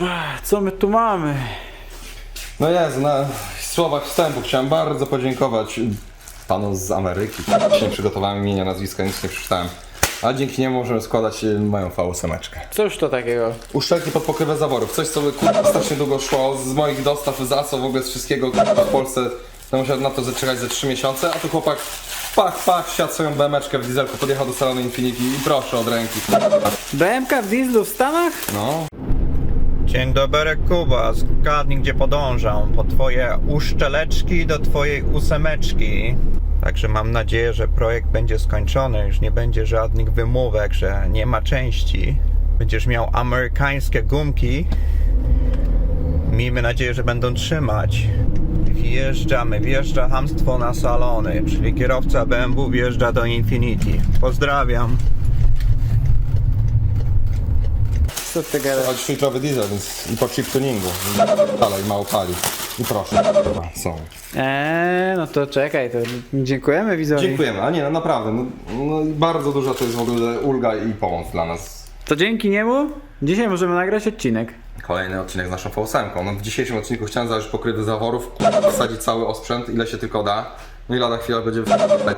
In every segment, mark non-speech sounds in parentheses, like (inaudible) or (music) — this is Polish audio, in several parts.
Ach, Co my tu mamy? No jest, na słowach wstępu chciałem bardzo podziękować panu z Ameryki. Się nie przygotowałem imienia, nazwiska, nic nie przeczytałem. A dzięki niemu możemy składać y, moją V8. Cóż to takiego? Uszczelki pod pokrywę zaworów. Coś, co by kurwa strasznie długo szło z moich dostaw z ASO, w ogóle z wszystkiego kurwa, w Polsce. No musiał na to zaczekać ze 3 miesiące, a tu chłopak pach, pach, siadł swoją BMeczkę w dieselku, podjechał do salonu Infinity i proszę od ręki. BMK w dieslu w Stanach? No, Dzień dobry Kuba, zgadnij gdzie podążam, po twoje uszczeleczki do twojej ósemeczki. Także mam nadzieję, że projekt będzie skończony, już nie będzie żadnych wymówek, że nie ma części. Będziesz miał amerykańskie gumki. Miejmy nadzieję, że będą trzymać. Wjeżdżamy, wjeżdża hamstwo na salony, czyli kierowca BMW wjeżdża do Infinity. Pozdrawiam. Co ty gadasz? 8-litrowy diesel, więc i po chip tuningu. Dalej mało pali. I proszę. Dobra, są. Eee, no to czekaj, to dziękujemy widzowi. Dziękujemy, a nie, no naprawdę, no, no bardzo duża to jest w ogóle ulga i pomoc dla nas. To dzięki niemu dzisiaj możemy nagrać odcinek. Kolejny odcinek z naszą V8. No, w dzisiejszym odcinku chciałem założyć pokrywy zaworów, wsadzić cały osprzęt, ile się tylko da. No i lada chwila będzie w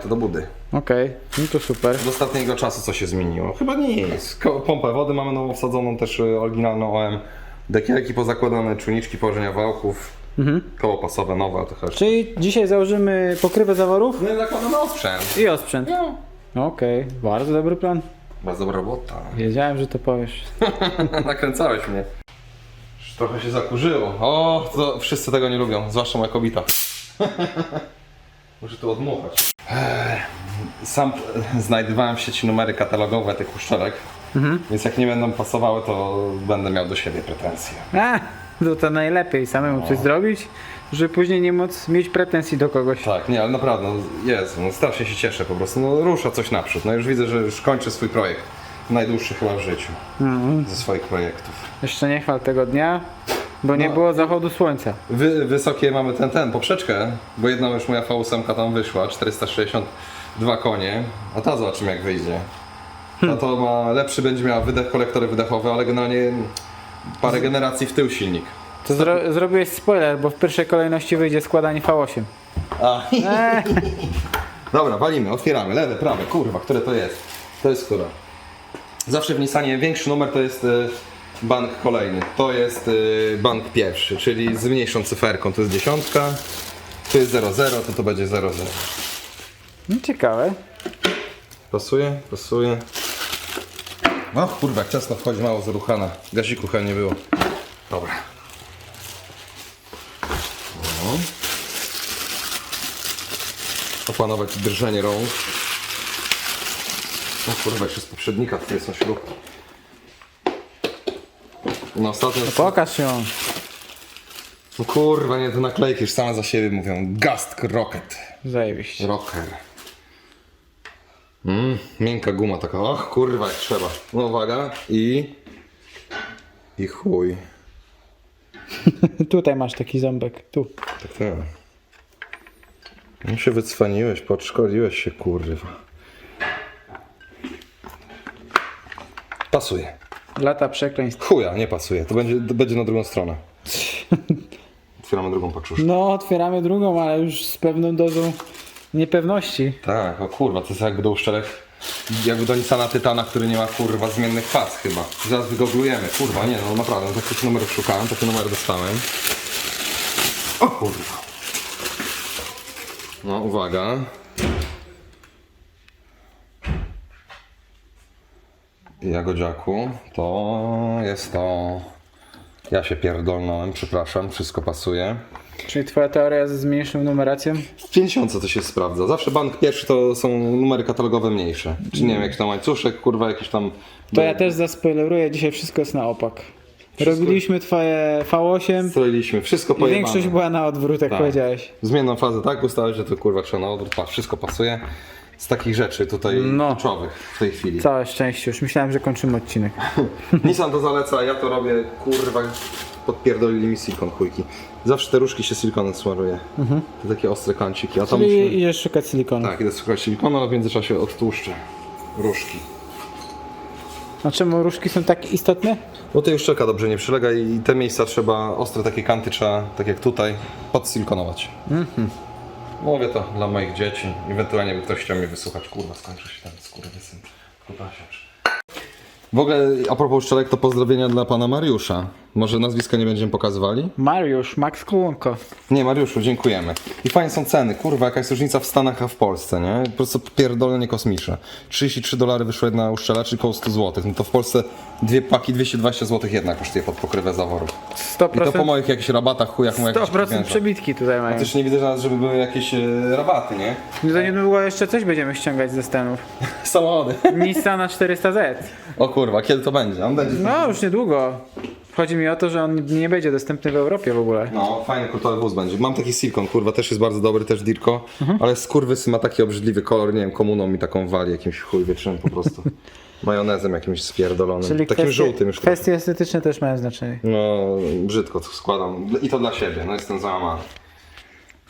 to do budy. Okej, no to super. Od ostatniego czasu co się zmieniło? Chyba nic. Ko- Pompę wody mamy nową wsadzoną, też y, oryginalną OM. Dekielki pozakładane, czujniczki położenia wałków. Koło pasowe nowe, to chyba... Czyli dzisiaj założymy pokrywę zaworów No i zakładamy osprzęt. i osprzęt. Okej, bardzo dobry plan. Bardzo dobra robota. Wiedziałem, że to powiesz. (laughs) Nakręcałeś mnie. Już Trochę się zakurzyło. O, to wszyscy tego nie lubią, zwłaszcza moja kobieta. (laughs) Muszę tu odmuchać. Ech, Sam znajdowałem w sieci numery katalogowe tych uszczelek, więc jak nie będą pasowały, to będę miał do siebie pretensje. A, to to najlepiej samemu coś zrobić, żeby później nie móc mieć pretensji do kogoś. Tak, nie, ale naprawdę, no, Jezu, no, strasznie się cieszę po prostu. No, rusza coś naprzód. No już widzę, że już kończę swój projekt. Najdłuższy chyba w życiu. Ze swoich projektów. Jeszcze nie chwal tego dnia, bo nie No. było zachodu słońca. Wy, wysokie mamy ten, ten, poprzeczkę, bo jedna już moja V8 tam wyszła, 462 konie, a ta zobaczymy jak wyjdzie. Ta to ma, lepszy będzie miała wydech, kolektory wydechowe, ale generalnie parę generacji w tył silnik. To zro zrobiłeś spoiler, bo w pierwszej kolejności wyjdzie składanie V8. A, Eee, (laughs) dobra, walimy, otwieramy, lewe, prawe, kurwa, które to jest? To jest która? Zawsze w Nissanie większy numer to jest y, bank kolejny, to jest y, bank pierwszy, czyli z mniejszą cyferką, to jest dziesiątka, tu jest 00, to to będzie 00. no ciekawe. Pasuje, pasuje. No kurwa, jak ciasno wchodzi mało zaruchana. Gaziku chyba nie było. Dobra. No. Opanować drżenie rąk. No kurwa, jeszcze z poprzednika tutaj są śrubki. No ostatnio... Pokaż ją. No kurwa, nie, te naklejki już same za siebie mówią. Gast Rocket. Zajebiście. Rocker. Mm, miękka guma taka, och kurwa jak trzeba. No uwaga i... I chuj. (laughs) Tutaj masz taki ząbek, tu. Tak, tak. No się wycwaniłeś, podszkoliłeś się kurwa. Pasuje. Lata przekleństw. Chuja, nie pasuje. To będzie, to będzie na drugą stronę. (laughs) Otwieramy drugą paczuszkę. No, otwieramy drugą, ale już z pewną dozą niepewności. Tak, o kurwa, to jest jakby do uszczelek, jakby do Nissana Tytana, który nie ma kurwa zmiennych faz chyba. Zaraz wygooglujemy, kurwa, nie no naprawdę, no, takich numerów szukałem, takie numery dostałem. O kurwa. No uwaga. Jagodziaku, to jest to... Ja się pierdolnąłem, przepraszam, wszystko pasuje. Czyli twoja teoria ze zmniejszoną numeracją? W 50 to się sprawdza. Zawsze bank pierwszy to są numery katalogowe mniejsze. Czy nie wiem, jakiś tam łańcuszek, kurwa, jakiś tam. To ja też zaspoileruję, dzisiaj wszystko jest na opak. Robiliśmy twoje V8 Stroiliśmy, wszystko i pojebane. większość była na odwrót, jak Tak. powiedziałeś. Zmienną fazę tak ustawić, że to kurwa trzeba na odwrót. Patrz, wszystko pasuje. Z takich rzeczy tutaj No. kluczowych w tej chwili. Całe szczęście, już myślałem, że kończymy odcinek. (laughs) Nissan to zaleca, ja to robię, kurwa, podpierdolili mi silikon chujki. Zawsze te różki się silikonem smaruje. Te takie ostre kąciki. A to Czyli musimy... idziesz szukać silikonu. Tak, idę szukać silikonu, ale w międzyczasie odtłuszczę różki. A czemu różki są tak istotne? Bo to już czeka dobrze nie przylega i te miejsca trzeba, ostre takie kanty trzeba, tak jak tutaj, podsilkonować. Mówię to dla moich dzieci. Ewentualnie by ktoś chciał mnie wysłuchać. Kurwa, skończy się ten skurwysyn. Kutasiarz. W ogóle a propos uszczelek, to pozdrowienia dla pana Mariusza. Może nazwiska nie będziemy pokazywali? Mariusz, Max Kołonko. Nie, Mariuszu, dziękujemy. I fajnie są ceny, kurwa, jaka jest różnica w Stanach, a w Polsce, nie? Po prostu pierdolenie kosmiczne. 33 dolary wyszło jedna uszczelacz i koło 100 zł. No to w Polsce dwie paki 220 zł jedna kosztuje pod pokrywę zaworów. I to po 100%, moich jakichś rabatach, chujach jakieś 100% pieniądze. przebitki tutaj mają. Też nie widzę żeby były jakieś e, rabaty, nie? No to niedługo jeszcze coś będziemy ściągać ze Stanów. (laughs) Samochody. Nissana 400Z. O kurwa, kiedy to będzie? On będzie. No już niedługo. Chodzi mi o to, że on nie będzie dostępny w Europie w ogóle. No, fajny kultowy wóz będzie. Mam taki Silkon, kurwa, też jest bardzo dobry, też Dirko, ale skurwysy ma taki obrzydliwy kolor, nie wiem, komuną mi taką wali, jakimś chuj wiecznym po prostu. (laughs) Majonezem jakimś spierdolonym, Czyli takim kwestie, żółtym już. kwestie estetyczne też mają znaczenie. No, brzydko to składam. I to dla siebie, no jestem załamany.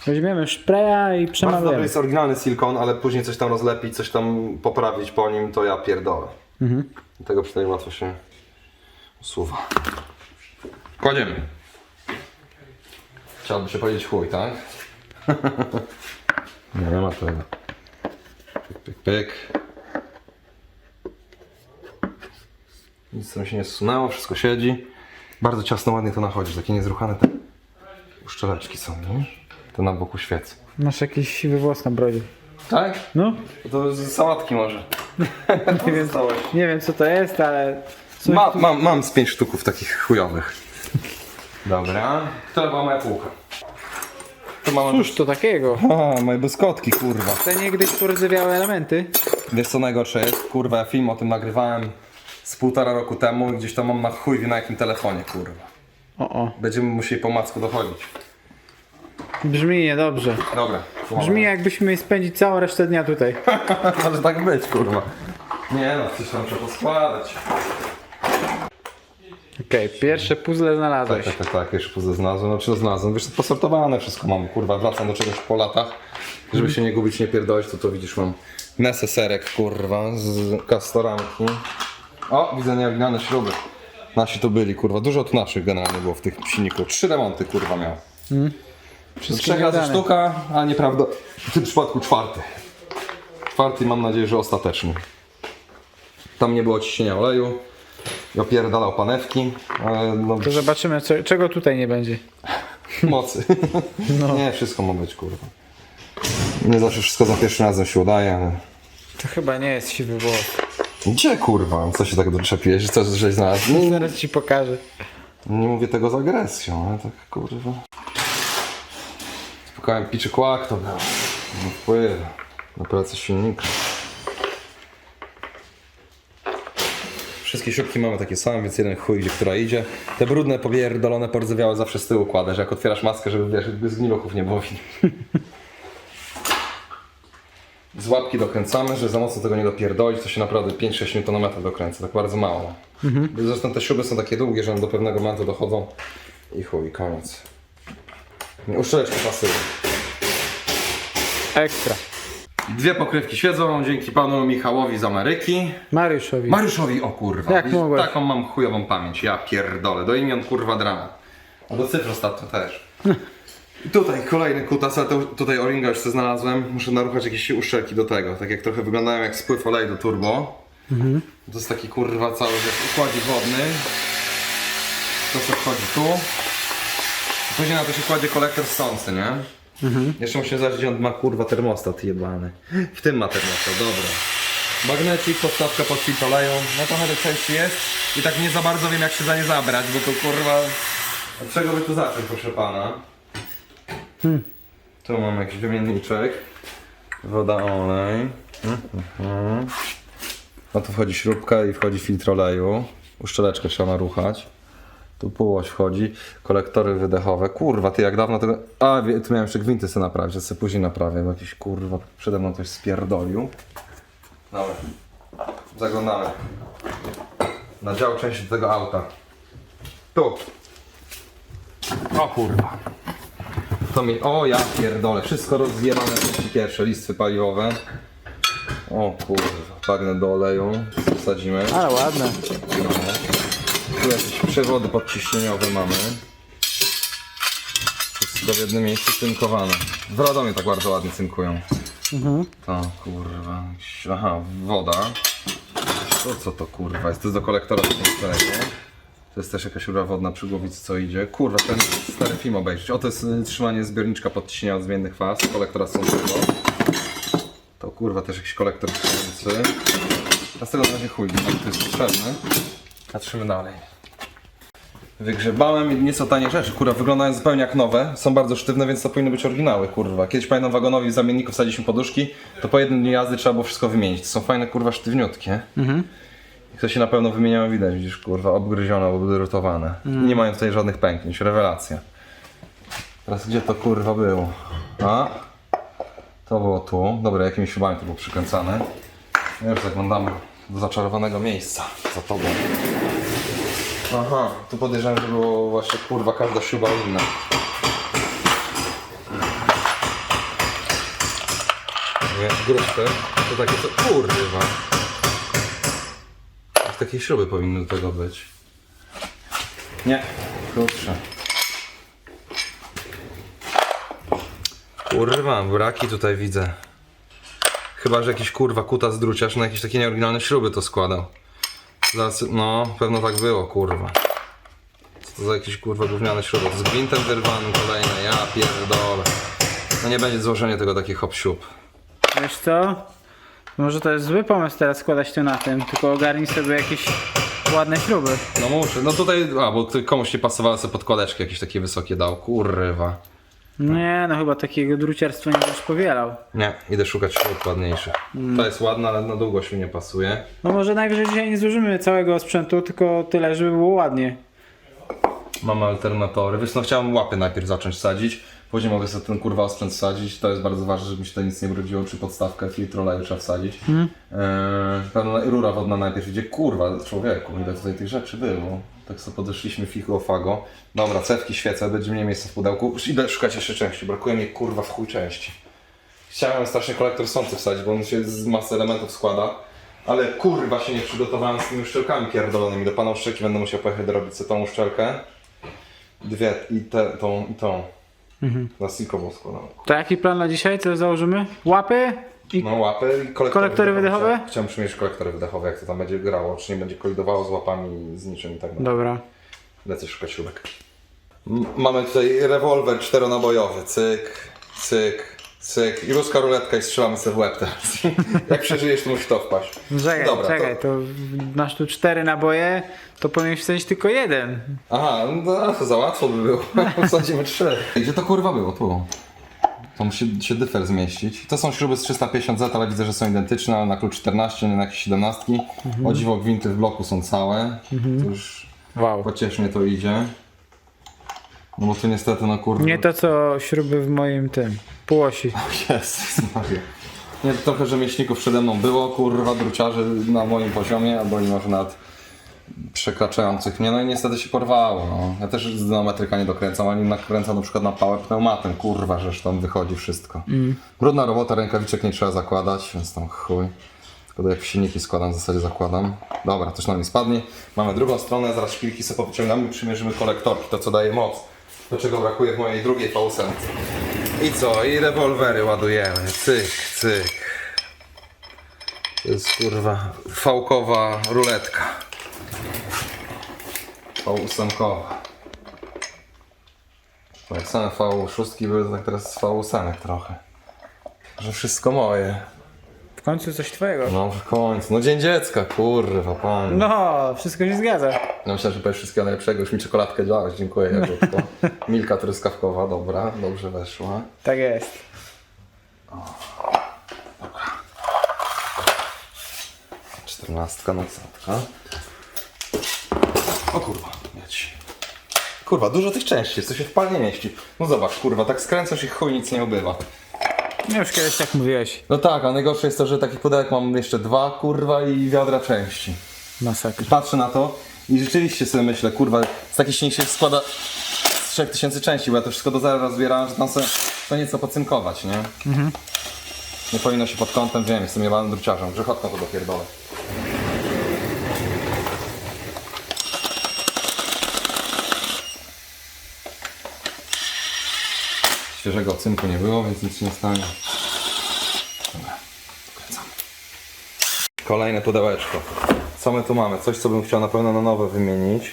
Weźmiemy szpreja i Bardzo dobry przemawiamy. jest oryginalny Silkon, ale później coś tam rozlepić, coś tam poprawić po nim, to ja pierdolę. Tego przynajmniej łatwo się usuwa. Kładziemy. Chciałby się powiedzieć chuj, tak? (laughs) nie, nie ma tego. Pyk, pyk, pyk. Nic tam się nie zsunęło, wszystko siedzi. Bardzo ciasno, ładnie to nachodzi, takie niezruchane te uszczeleczki są, nie? To na boku świec. Masz jakiś siwy włos na brodzie. Tak? No, To z sałatki może. (laughs) nie wiem, nie wiem co to jest, ale... coś Ma, tu- mam, mam z pięć sztuków takich chujowych. Dobra. Która była moja półka? Tu mamy... Cóż to takiego? A, moje błyskotki, kurwa. Te niegdyś porozrywiałe elementy. Wiesz co najgorsze jest? Kurwa, ja film o tym nagrywałem z półtora roku temu i gdzieś tam mam na chuj wie na jakim telefonie, kurwa. O, o. Będziemy musieli po macku dochodzić. Brzmi niedobrze. Dobra. tu mamy. Brzmi jakbyśmy mieli spędzić całą resztę dnia tutaj. (laughs) Może tak być, kurwa. Nie no, coś tam trzeba poskładać. Okej, pierwsze puzzle znalazłeś. tak, tak, tak, jeszcze puzzle znalazłem, znaczy no znalazłem, wiesz, posortowane wszystko mam, kurwa, wracam do czegoś po latach, żeby się nie gubić, nie pierdolić, to to widzisz, mam neseserek, kurwa, z kastoranki. O, widzę nieoryginalne śruby. Nasi to byli, kurwa, dużo tu naszych generalnie było w tych silniku, trzy remonty, kurwa, miał. Wszystkie Trzech razy sztuka, a nieprawda, w tym przypadku czwarty. Czwarty mam nadzieję, że ostateczny. Tam nie było ciśnienia oleju, ja opierdalał panewki, ale no... To zobaczymy, co, czego tutaj nie będzie. (laughs) Mocy. (laughs) Nie, wszystko ma być, kurwa. Nie zawsze wszystko za pierwszym razem się udaje, ale... To chyba nie jest siwy włos. Gdzie, kurwa? Co się tak doczepiłeś? Co żeś znalazł? Nie, Zaraz ci pokażę. nie mówię tego z agresją, ale tak, kurwa... Piczy kłak to było. Nie wpływa na pracę silnika. Wszystkie śrubki mamy takie same, więc jeden chuj, gdzie która idzie. Te brudne, popierdolone, porzewiałe zawsze z tyłu kładę, że jak otwierasz maskę, żeby wiesz, by zgniluchów nie było widać. (laughs) Z łapki dokręcamy, że za mocno tego nie dopierdolić, to się naprawdę 5-6 Nm dokręca, tak bardzo mało. Zresztą te śruby są takie długie, że one do pewnego momentu dochodzą i chuj, koniec. Uszczeleczki pasują. Ekstra. Dwie pokrywki siedzą dzięki panu Michałowi z Ameryki. Mariuszowi. Mariuszowi, o kurwa. Jak widzisz, mogłeś? Taką mam chujową pamięć, ja pierdolę. Do imion kurwa dramat. A do cyfr ostatnio też. I tutaj kolejny kutas, ale to, tutaj o-ringa już sobie znalazłem. Muszę naruchać jakieś uszczelki do tego. Tak jak trochę wyglądają jak spływ oleju do turbo. To jest taki kurwa cały wiesz, układzik wodny. To co wchodzi tu. Później na to się kładzie kolektor ssący, nie? Jeszcze musimy zobaczyć, gdzie on ma kurwa termostat jebany. W tym ma termostat, dobra. Magnecik, podstawka pod filtr oleju. No trochę tych części jest i tak nie za bardzo wiem jak się za nie zabrać, bo to kurwa... Od czego by tu zacząć, proszę pana? Tu mam jakiś wymienniczek. Woda, olej. Mhm. No tu wchodzi śrubka i wchodzi filtr oleju. Uszczeleczkę trzeba naruchać. Tu półoś wchodzi, kolektory wydechowe. Kurwa, ty jak dawno tego... A, tu miałem jeszcze gwinty sobie naprawić, że sobie później naprawię, bo jakiś kurwa przede mną coś spierdolił. Dobra, zaglądamy. Na dział części tego auta. Tu. O kurwa. To mi... O ja pierdolę, wszystko rozjebane pierwsze, listwy paliwowe. O kurwa, bagnę do oleju. wsadzimy. Ale ładne. No. Tu jakieś przewody podciśnieniowe mamy. Wszystko w jednym miejscu cynkowane. W Radomie tak bardzo ładnie cynkują. To kurwa. Aha, woda. To co to kurwa jest? To jest do kolektora starego. To jest też jakaś rura wodna przy głowicy co idzie. Kurwa, ten stary film obejrzeć. O, to jest y, trzymanie zbiorniczka podciśnienia od zmiennych faz, kolektora sądowego. To kurwa też jakiś kolektor trzymający. A z tego na razie chuj, to jest potrzebny. Patrzymy dalej. Wygrzebałem nieco tanie rzeczy, kurwa, wyglądają zupełnie jak nowe, są bardzo sztywne, więc to powinny być oryginały, kurwa. Kiedyś pamiętam wagonowi w zamienniku wsadziliśmy poduszki, to po jednym dniu jazdy trzeba było wszystko wymienić. To są fajne, kurwa, sztywniutkie. I to się na pewno wymieniało, widać, widzisz, kurwa, obgryzione, obdrutowane. Nie mają tutaj żadnych pęknięć, rewelacja. Teraz gdzie to, kurwa, było? A? To było tu. Dobra, jakimiś śrubami to było przykręcane. No Już zaglądamy do zaczarowanego miejsca za tobą. Aha, tu podejrzewam, że było właśnie kurwa każda śruba inna. Nie, grubsze. To takie co. Kurwa. Takie śruby powinny do tego być. Nie, krótsze. Kurwa, braki tutaj widzę. Chyba, że jakiś kurwa kutas druciarz na jakieś takie nieoryginalne śruby to składał. Zaraz, no, pewno tak było, kurwa. Co to za jakieś kurwa gówniane śruby? Z gwintem wyrwanym kolejne, ja pierdolę. No nie będzie złożenie tego takich hop siup. Wiesz co? Może to jest zły pomysł teraz składać to na tym, tylko ogarnij sobie jakieś ładne śruby. No muszę, no tutaj, a bo ty- komuś nie pasowały sobie podkładeczki jakieś takie wysokie dał, kurwa. Nie, no chyba takiego druciarstwa nie będziesz powielał. Nie, idę szukać śrub ładniejszych. To jest ładne, ale na długość mi nie pasuje. No może najwyżej dzisiaj nie zużymy całego sprzętu, tylko tyle, żeby było ładnie. Mamy alternatory. Wiesz, no chciałem łapy najpierw zacząć sadzić, później mogę sobie ten kurwa osprzęt wsadzić. To jest bardzo ważne, żeby mi się to nic nie brudziło, czy podstawkę filtr oleju trzeba wsadzić. Eee, pewno rura wodna najpierw idzie. Kurwa, człowieku, ile tutaj tych rzeczy było. Tak sobie podeszliśmy fichu o fago. Dobra, cewki, świece, będzie mniej miejsca w pudełku. Już idę szukać jeszcze części, brakuje mi kurwa w chuj części. Chciałem strasznie kolektor sący wsadzić, bo on się z masy elementów składa. Ale kurwa się nie przygotowałem z tymi uszczelkami pierdolonymi. Do pana uszczelki będę musiał pojechać dorobić sobie tą uszczelkę. Dwie, i te, tą, i tą. Plastikową składam. To jaki plan na dzisiaj? Co założymy? Łapy? I... No łapy i kolektory, Kolektory wydechowe? Chciałem, chciałem przymierzyć kolektory wydechowe, jak to tam będzie grało, czy nie będzie kolidowało z łapami, z niczym i tak dalej. Dobra. Lecę szukać śrubek. M- Mamy tutaj rewolwer czteronabojowy, cyk, cyk, cyk i ruska ruletka i strzelamy sobie w łeb teraz. (laughs) jak przeżyjesz, to musi to wpaść. Czekaj, Dobra, czekaj, to... masz tu cztery naboje, to powinieneś wsadzić tylko jeden. Aha, no to za łatwo by było. (laughs) Wsadzimy trzy. Gdzie to kurwa było? Tu. To musi się dyfer zmieścić. To są śruby z 350Z, ale widzę, że są identyczne, ale na klucz 14, nie na jakieś 17. O dziwo gwinty w bloku są całe. To już Wow. pociesznie to idzie. No bo tu niestety no kurwa. Nie to co śruby w moim tym, półosi. Jezus Maria. Nie, to trochę rzemieślników przede mną było, kurwa, druciarzy na moim poziomie, albo i może nawet przekraczających mnie, no i niestety się porwało, no. Ja też z dynametryka nie dokręcam, ani nakręcam na przykład na pałę pneumatem, kurwa, żeż tam wychodzi wszystko. Brudna robota, rękawiczek nie trzeba zakładać, więc tam chuj. Tylko jak silniki składam, w zasadzie zakładam. Dobra, coś nam nie spadnie. Mamy drugą stronę, zaraz szpilki sobie powyciągamy i przymierzymy kolektorki, to co daje moc. Do czego brakuje w mojej drugiej v I co? I rewolwery ładujemy. Cyk, cyk. To jest kurwa fałkowa ruletka. V8. Tak same V6 były, tak teraz z V8 trochę. Że wszystko moje. W końcu coś twojego. No w końcu. No dzień dziecka, kurwa, pan. No, wszystko się zgadza. Ja myślę, że powiesz wszystkiego najlepszego. Już mi czekoladkę dałeś, dziękuję Jagódko. (laughs) Milka truskawkowa, dobra, dobrze weszła. Tak jest. Czternastka, nocnatka. O kurwa, mieć. Kurwa, dużo tych części jest, co się w pal nie mieści. No zobacz, kurwa, tak skręcasz i chuj nic nie ubywa. No już kiedyś tak mówiłeś. No tak, a najgorsze jest to, że takich pudełek mam jeszcze dwa, kurwa, i wiadra części. Masakra. Patrzę na to i rzeczywiście sobie myślę, kurwa, z takiej silnik się składa z 3000 części, bo ja to wszystko do zera rozbierałem, że tam sobie to nieco pocynkować, nie? Mhm. Nie powinno się pod kątem, wiem, jestem jebanym druciarzem, grzechotką to dopierdolę. Świeżego cynku nie było, więc nic się nie stanie. Kolejne pudełeczko. Co my tu mamy? Coś, co bym chciał na pewno na nowe wymienić.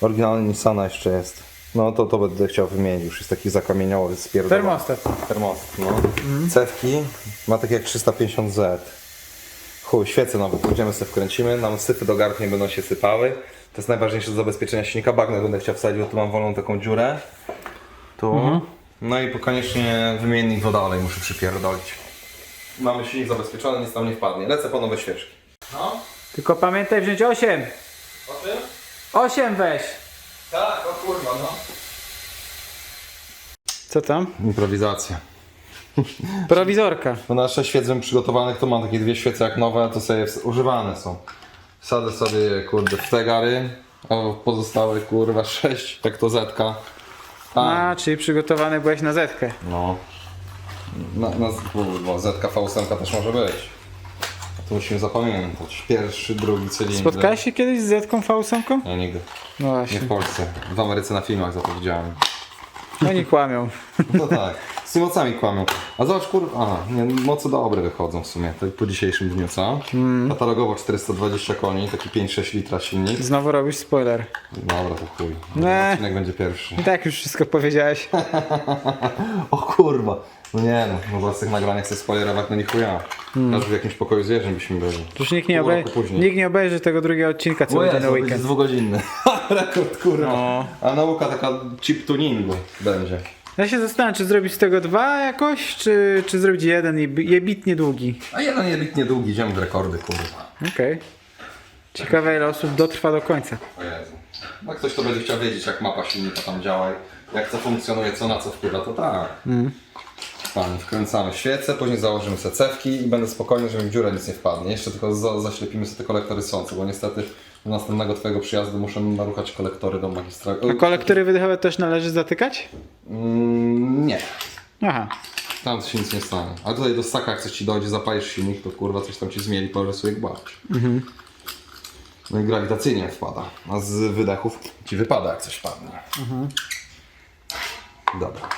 Oryginalny Nissana jeszcze jest. No to to będę chciał wymienić. Już jest taki zakamieniały, spierdolony. Termostat. Termostat, no. Cewki ma takie jak 350Z. Chuj, świece nowe, pójdziemy sobie wkręcimy, nam syfy do gardł nie będą się sypały. To jest najważniejsze do zabezpieczenia silnika. Bagnet będę chciał wsadzić, bo tu mam wolną taką dziurę. Tu. No i koniecznie wymiennik woda olej muszę przypierdolić. Mamy silnik zabezpieczony, nic tam nie wpadnie. Lecę po nowe świeczki. No, Tylko pamiętaj wziąć 8. o tym? 8 weź. Tak, o kurwa, no. Co tam? Improwizacja. Prowizorka. (laughs) No na 6 świec przygotowanych to mam takie dwie świece jak nowe, to sobie ws- używane są. Wsadzę sobie je, kurde w te gary, a pozostałe kurwa 6 jak to zetka. A, A, czyli przygotowany byłeś na zetkę. no. Na, na, kurwa, zetka V8 też może być. To musimy zapamiętać. Pierwszy, drugi cylindr. Spotkałeś się kiedyś z zetką V8? Nie, nigdy. No Nie właśnie. w Polsce. W Ameryce na filmach za to widziałem. Oni kłamią. No tak, z tymi mocami kłamią. A zobacz, kurwa, aha, nie, moce dobre wychodzą w sumie, tak po dzisiejszym dniu, co? Katalogowo 420 koni, taki 5-6 litra silnik. Znowu robisz spoiler. Dobra, to chuj. Nie. Odcinek będzie pierwszy. I tak już wszystko powiedziałeś. (laughs) O kurwa. No nie no, może z tych nagraniach chcę spoilerować, no nie chuja. Aż w jakimś pokoju zwierzeń byśmy byli. Już nikt nie, Pół obej- roku później. nikt nie obejrzy tego drugiego odcinka, co będzie na weekend. dwugodzinny. (laughs) Rekord, kurwa. No. A nauka taka chip tuningu będzie. Ja się zastanawiam, czy zrobić z tego dwa jakoś, czy, czy zrobić jeden i bi- jebitnie długi. A jeden jebitnie długi, idziemy w rekordy, kurwa. Okej. Ciekawe ile osób dotrwa do końca. O Jezu. No ktoś to będzie chciał wiedzieć, jak mapa silnika tam działa, jak to funkcjonuje, co na co wpływa, to tak. Pan, wkręcamy świecę, później założymy sobie cewki i będę spokojny, żeby w dziurę nic nie wpadnie. Jeszcze tylko za, zaślepimy sobie te kolektory sące, bo niestety do następnego twojego przyjazdu muszę naruchać kolektory do magistra. A kolektory wydechowe też należy zatykać? Mm, nie. Aha. Tam się nic nie stanie. A tutaj do staka, jak coś ci dojdzie, zapalisz silnik, to kurwa coś tam ci zmieli, położę sobie gbać. No i grawitacyjnie wpada. A z wydechów ci wypada, jak coś padnie. Dobra.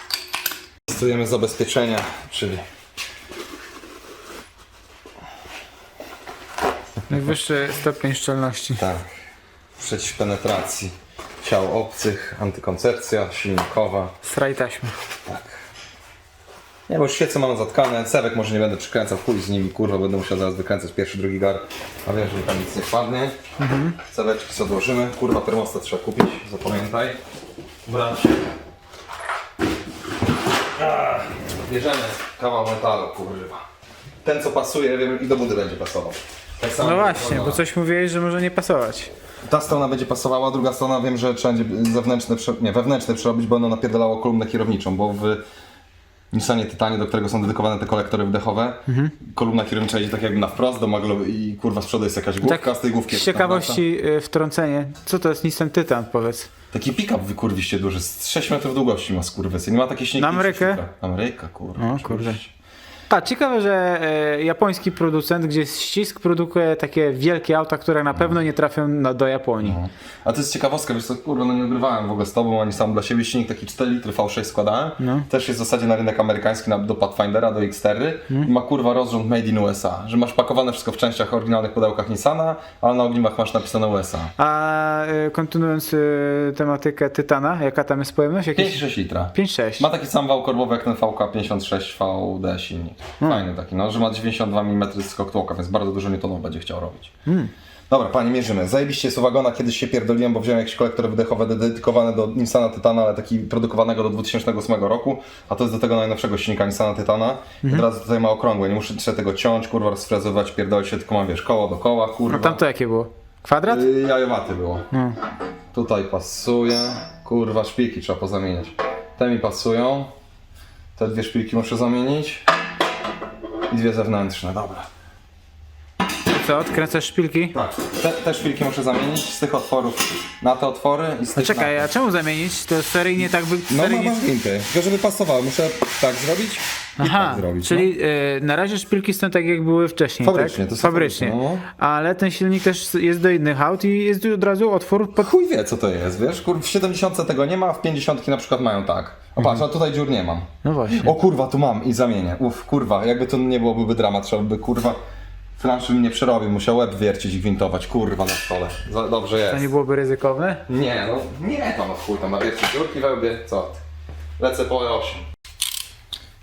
Testujemy zabezpieczenia, czyli Najwyższy stopień szczelności. tak, przeciwpenetracji ciał obcych, antykoncepcja silnikowa. Straj taśmy. Tak. Nie, bo już świece mam zatkane, cewek może nie będę przykręcał, chuj z nimi, kurwa, będę musiał zaraz wykręcać pierwszy, drugi gar, a wiem, że mi tam nic nie wpadnie. Ceweczki sobie odłożymy, kurwa, termostat trzeba kupić, zapamiętaj. Ah, Bierzemy kawał metalu, kurwa. Ten, co pasuje, wiem, i do budy będzie pasował. Tak samo No właśnie, bo coś mówiłeś, że może nie pasować. Ta strona będzie pasowała, druga strona wiem, że trzeba będzie zewnętrzne, prze- nie, wewnętrzne przerobić, bo ono napierdalało kolumnę kierowniczą, bo w Nissanie Tytanie, do którego są dedykowane te kolektory wdechowe, kolumna kierownicza idzie tak jakby na wprost do maglo i kurwa z przodu jest jakaś główka, z tej główki Tak, z jest ciekawości y, wtrącenie. Co to jest Nissan Titan, powiedz? Taki pick-up wykurwiście duży, z 6 metrów długości ma skurwysy, nie ma takiej śniegi. Na Amerykę? Ameryka, kurwa. O, oczywiście. A, ciekawe, że e, japoński producent, gdzie jest ścisk, produkuje takie wielkie auta, które na pewno nie trafią na, do Japonii. A to jest ciekawostka, wiesz co, kurwa, no nie ugrywałem w ogóle z tobą, ani sam dla siebie silnik taki 4 litry V6 składałem. No. Też jest w zasadzie na rynek amerykański, na, do Pathfindera, do X4 i ma kurwa rozrząd made in USA, że masz pakowane wszystko w częściach oryginalnych pudełkach Nissana, ale na ogniwach masz napisane USA. A e, kontynuując e, tematykę Tytana, jaka tam jest pojemność? Jakieś 5,6 litra. 5-6. Ma taki sam wał korbowy jak ten VK56 VD silnik. Fajny taki, no, że ma 92 mm skok tłoka, więc bardzo dużo newtonów będzie chciał robić. Dobra, panie, mierzymy. Zajebiście jest wagona, kiedyś się pierdoliłem, bo wziąłem jakieś kolektory wydechowe dedykowane do Nissana Tytana, ale taki produkowanego do 2008 roku, a to jest do tego najnowszego silnika Nissana Tytana. I Od razu tutaj ma okrągłe, nie muszę trzeba tego ciąć, kurwa, rozfrezować, pierdolić się, tylko mam, wiesz, koło do koła, kurwa. A tamto jakie było? Kwadrat? Y, Jajowaty było. Tutaj pasuje. Kurwa, szpilki trzeba pozamieniać. Te mi pasują. Te dwie szpilki muszę zamienić. I dwie zewnętrzne, dobra. Co, odkręcasz szpilki? Tak, te, te szpilki muszę zamienić z tych otworów na te otwory i z No tych czekaj, na a czemu zamienić? To seryjnie tak by... No seryjnie... mam gwinty, tylko żeby pasowały, muszę tak zrobić i Aha, tak zrobić. czyli y, na razie szpilki są tak jak były wcześniej, Fabrycznie, tak? to są Fabrycznie. fabrycznie, Ale ten silnik też jest do innych aut i jest od razu otwór no. pod... Chuj wie co to jest, wiesz, kur, w 70 tego nie ma, a w 50 na przykład mają tak. O patrz, a tutaj dziur nie mam. No właśnie. O kurwa, tu mam i zamienię. Uff, kurwa, jakby to nie byłoby dramat, trzeba by kurwa flanszy bym nie przerobił, musiał łeb wiercić i gwintować, kurwa na stole. Za, dobrze jest. To nie byłoby ryzykowne? Nie, no nie tam od chuj tam na wiercie dziurki wełbie, co ty. Lecę po E8.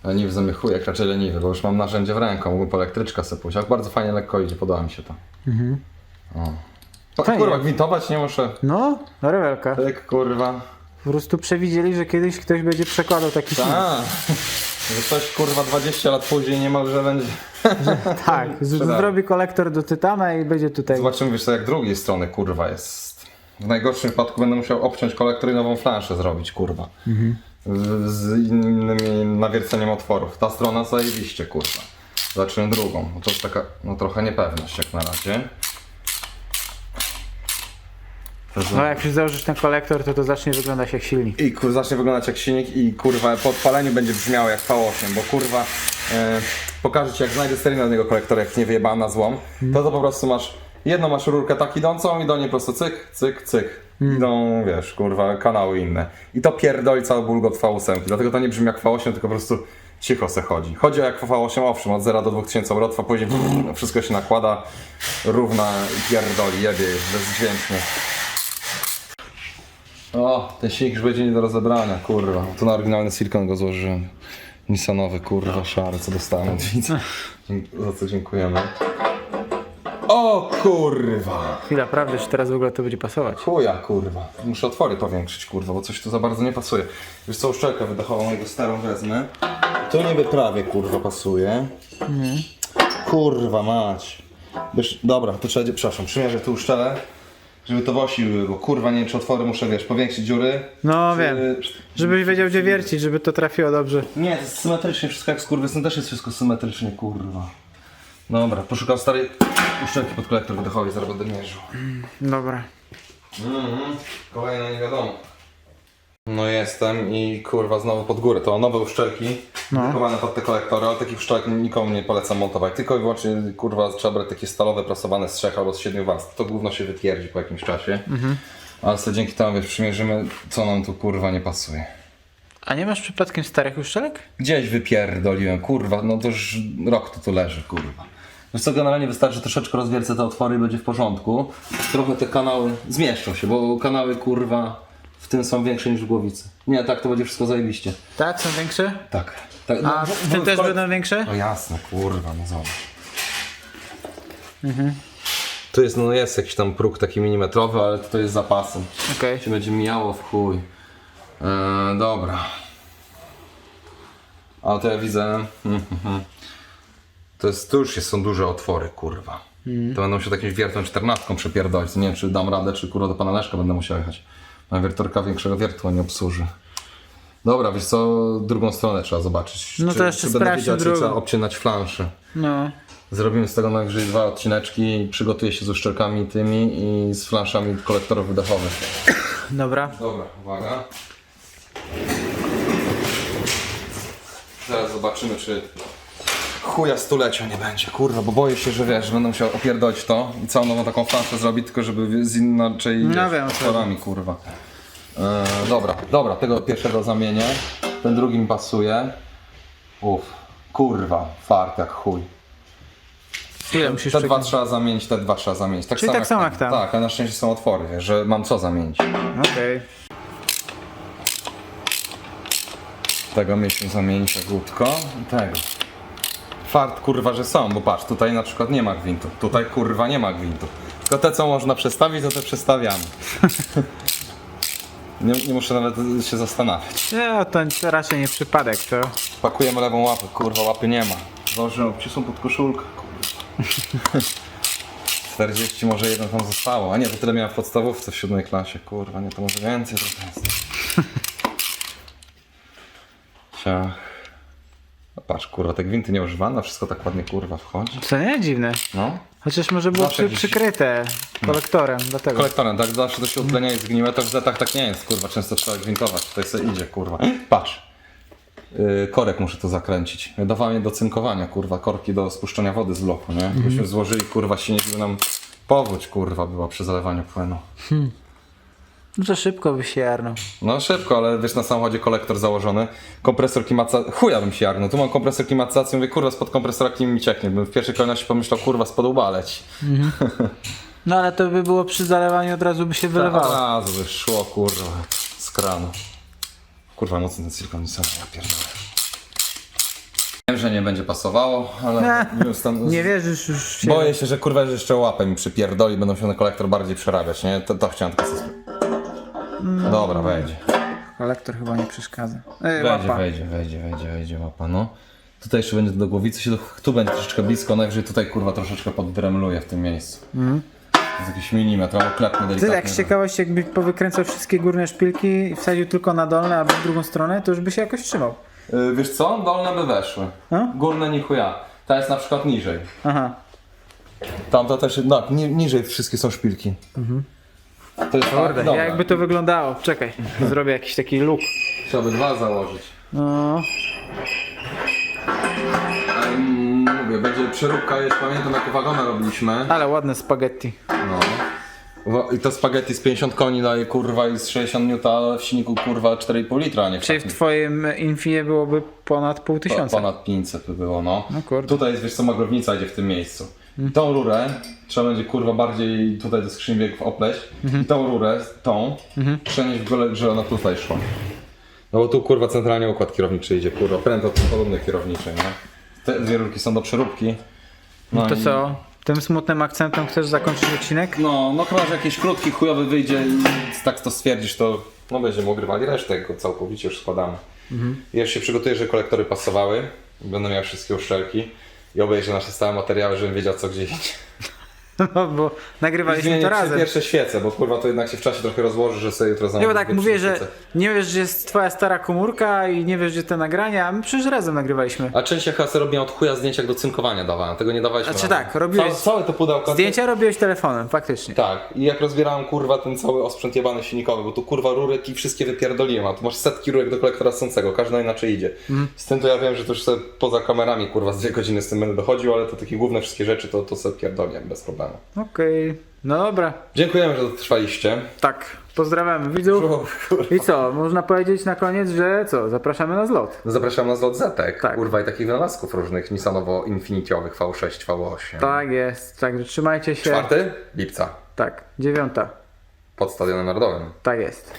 Leniwy zamiast chujek, raczej leniwy, bo już mam narzędzie w ręku, mógłbym po elektryczka sobie pójść, ale bardzo fajnie lekko idzie, podoba mi się to. O. To, Fajnie. kurwa, gwintować nie muszę. No, rewelka. Tak, kurwa. Po prostu przewidzieli, że kiedyś ktoś będzie przekładał taki silnik. A, (laughs) że coś kurwa 20 lat później niemalże będzie. (laughs) Tak, Sprzedałem. zrobi kolektor do tytana i będzie tutaj... Zobaczymy, wiesz co, jak drugiej strony kurwa jest. W najgorszym wypadku będę musiał obciąć kolektor i nową flanszę zrobić, kurwa. Z, z innymi nawierceniem otworów. Ta strona zajebiście, kurwa. Zacznę drugą. No to jest taka, no trochę niepewność jak na razie. No jak już założysz ten kolektor, to to zacznie wyglądać jak silnik. I kur, zacznie wyglądać jak silnik i kurwa po odpaleniu będzie brzmiało jak V8, bo kurwa e, pokażę ci jak znajdę seryjnego kolektora, jak nie wyjebałem na złom, to to po prostu masz, jedną masz rurkę tak idącą i do niej po prostu cyk, cyk, cyk. Idą, wiesz, kurwa, kanały inne. I to pierdoli cały bulgot V8, dlatego to nie brzmi jak V8, tylko po prostu cicho se chodzi. Chodzi o jak V8, owszem, od 0 do 2000 obrotów, później (sniffs) wszystko się nakłada, równa i pierdoli, jebie, bezdźwięcznie. O, ten silnik już będzie nie do rozebrania, kurwa. Tu na oryginalny silikon go złożyłem. Nissanowy, kurwa, szary, co dostałem od widza. Za co dziękujemy. O kurwa! Chwila, prawda, czy teraz w ogóle to będzie pasować? Chuja, kurwa. Muszę otwory powiększyć, kurwa, bo coś tu za bardzo nie pasuje. Wiesz co, uszczelkę wydechową mojego starą wezmę. Tu niby prawie, kurwa, pasuje. Kurwa, mać. Wiesz, dobra, to trzeba, przepraszam, przymierzę tu uszczelę, żeby to w osi były, bo kurwa, nie wiem, czy otwory muszę, wiesz, powiększyć dziury. No wiem. Żebyś wiedział gdzie wiercić, żeby to trafiło dobrze. Nie, to jest symetrycznie, wszystko jak skurwysyn też jest wszystko symetrycznie, kurwa. Dobra, poszukam starej uszczelki pod kolektor wydechowy, zaraz będę mierzył. Dobra. Mhm, kolejna nie wiadomo. No jestem i kurwa znowu pod górę. To nowe uszczelki No. pod te kolektory, ale takich uszczelek nikomu nie polecam montować. Tylko i wyłącznie kurwa trzeba brać takie stalowe prasowane z trzech albo z siedmiu warstw. To gówno się wytwierdzi po jakimś czasie. Ale sobie dzięki temu wiesz, przymierzymy co nam tu kurwa nie pasuje. A nie masz przypadkiem starych uszczelek? Gdzieś wypierdoliłem, kurwa, no to już rok to tu leży, kurwa. Wiesz co, generalnie wystarczy troszeczkę rozwiercę te otwory i będzie w porządku. Trochę te kanały zmieszczą się, bo kanały, kurwa, w tym są większe niż w głowicy. Nie, tak to będzie wszystko zajebiście. Tak, są większe? Tak. tak A w tym też będą większe? No jasne, kurwa, no zobacz. Tu jest, no jest jakiś tam próg taki milimetrowy, ale to jest zapasem. Okej. się będzie mijało w chuj. Eee, dobra. A to ja widzę. mhm, (laughs) mhm. To jest, tu już jest, są duże otwory, kurwa. To będą się jakimś wiertą czternastką przepierdolić. Nie wiem, czy dam radę, czy kurwa do pana Leszka będę musiał jechać. Na wiertorka większego wiertła nie obsłuży. Dobra, wiesz co, drugą stronę trzeba zobaczyć. No to czy, jeszcze czy będę wiedział, czy drugą. trzeba obcinać flanszę. No. Zrobimy z tego najwyżej dwa odcineczki, przygotuję się z uszczelkami tymi i z flanszami kolektorów wydechowych. Dobra. Dobra, uwaga. Zaraz zobaczymy, czy chuja stulecia nie będzie, kurwa, bo boję się, że wiesz, że będę musiał opierdolić to i całą nową taką flanszę zrobić, tylko żeby z inaczej No wiem, kurwa. E, dobra, dobra, tego pierwszego zamienię, ten drugi mi pasuje. Uff, kurwa, fart jak chuj. Ile musisz Te dwa trzeba zamienić, te dwa trzeba zamienić. Tak Czyli tak samo jak tam. Tak, a na szczęście są otwory, wiesz, że mam co zamienić. Okej. Tego mieliśmy zamienić agutko. i Tego. Fart kurwa, że są, bo patrz, tutaj na przykład nie ma gwintu. Tutaj kurwa nie ma gwintu. Tylko te co można przestawić, to te przestawiamy. (laughs) nie, nie muszę nawet się zastanawiać. Nie, to, to raczej nie przypadek, to. Pakujemy lewą łapę, kurwa łapy nie ma. Założyłem obcisłą pod koszulkę, kurwa. (laughs) 40 może jeden tam zostało. A nie, to tyle miałem w podstawówce w siódmej klasie, kurwa, nie, to może więcej to jest. (laughs) Ciach. Patrz, kurwa, te gwinty nieużywane, wszystko tak ładnie kurwa wchodzi. Co nie? Dziwne. No. Chociaż może było Zawsze przy, jakiś- przykryte kolektorem, dlatego. Kolektorem, tak zawsze to się odlenia i zgniłe, to w zetach tak nie jest, kurwa, często trzeba gwintować, tutaj sobie idzie, kurwa. Patrz. Yy, korek muszę tu zakręcić. Dawałem je do cynkowania, kurwa, korki do spuszczenia wody z bloku, nie? Byśmy złożyli, kurwa, silnik by nam powódź, kurwa, była przy zalewaniu płynu. No to szybko by się jarnął. No szybko, ale wiesz, na samochodzie kolektor założony, kompresor klimatyzacji, chuja bym się jarnął, tu mam kompresor klimatyzacji, mówię, kurwa, spod kompresora klim mi cieknie, bym w pierwszej kolejności pomyślał, kurwa, spod łba leci. (laughs) No ale to by było przy zalewaniu od razu by się Od wylewało. razu by szło, kurwa, z kranu. Kurwa, mocny ten silikon, ja pierdolę. Wiem, że nie będzie pasowało, ale Nie. bym stan... Nie wierzysz już się. boję się, że kurwa, że jeszcze łapę mi przypierdoli, będą się na kolektor bardziej przerabiać, nie? To, to chciałem tylko sobie... Dobra, wejdzie. Kolektor chyba nie przeszkadza. Ej, Wejdzie, łapa. wejdzie, wejdzie, wejdzie, wejdzie łapa, no. Tutaj jeszcze będzie do głowicy się, tu będzie troszeczkę blisko, najwyżej tutaj kurwa troszeczkę podremluję w tym miejscu. To jest jakiś milimetr, albo klepnę Ty delikatnie. jak z ciekawości jakbyś powykręcał wszystkie górne szpilki i wsadził tylko na dolne albo w drugą stronę, to już by się jakoś trzymał. Y, Wiesz co? Dolne by weszły. No? Górne ni chuja. Ta jest na przykład niżej. Aha. Tamta też, no, ni niżej wszystkie są szpilki. To jest Kurde, dobra. jakby to wyglądało. Czekaj, (laughs) zrobię jakiś taki look. Trzeba by dwa założyć. No, mówię, będzie przeróbka, już pamiętam jak wagona robiliśmy. ale ładne spaghetti. No. Wo- I to spaghetti z 50 koni daje kurwa i z 60 N, a w silniku kurwa 4,5 litra, a nie w Czyli w takim. twoim Infinie byłoby ponad pół tysiąca. Ponad 500 by było, no. No kurde. Tutaj jest, wiesz co, maglownica idzie w tym miejscu. Tą rurę trzeba będzie kurwa bardziej tutaj do skrzyni biegów opleść. I tą rurę, tą, przenieść w ogóle, że ona tutaj szła. No bo tu kurwa centralnie układ kierowniczy idzie, kurwa, pręd od podobny kierowniczy, nie? Te dwie rurki są do przeróbki. No To i- co? Tym smutnym akcentem chcesz zakończyć odcinek? No, no chyba, że jakiś krótki, chujowy wyjdzie i tak to stwierdzisz, to no będziemy ogrywali resztę, go całkowicie już składamy. Ja już się przygotuję, że kolektory pasowały, będę miał wszystkie uszczelki i obejrzę nasze stałe materiały, żebym wiedział co gdzie idzie. No bo nagrywaliśmy to razem. pierwsze świece, bo kurwa to jednak się w czasie trochę rozłoży, że sobie jutro Nie, zamówię bo tak mówię, że świece. nie wiesz, że jest twoja stara komórka i nie wiesz, gdzie te nagrania, a my przecież razem nagrywaliśmy. A część jak chyba robiłem od chuja zdjęcia jak do cynkowania dawałem, tego nie dawaliśmy. Znaczy razem. tak, robiłeś- Całe, całe to pudełko. Zdjęcia robiłeś telefonem, faktycznie. Tak, i jak rozbierałem kurwa ten cały osprzęt jebany silnikowy, bo tu kurwa rurek i wszystkie wypierdoliłem, a tu masz setki rurek do kolektora sącego, każda inaczej idzie. Z tym to ja wiem, że to już sobie poza kamerami kurwa z dwie godziny z tym będę dochodził, ale to takie główne wszystkie rzeczy to, to sobie bez problemu. Okej, no dobra. Dziękujemy, że dotrwaliście. Tak, pozdrawiamy widzów. I co, można powiedzieć na koniec, że co, zapraszamy na zlot. Zapraszam na zlot Zetek, Tak. kurwa i takich wynalazków różnych Nissanowo-Infinitiowych V6, V8. Tak jest, także trzymajcie się. Czwarty? Lipca, Tak, dziewiąta. pod Stadionem Narodowym. Tak jest.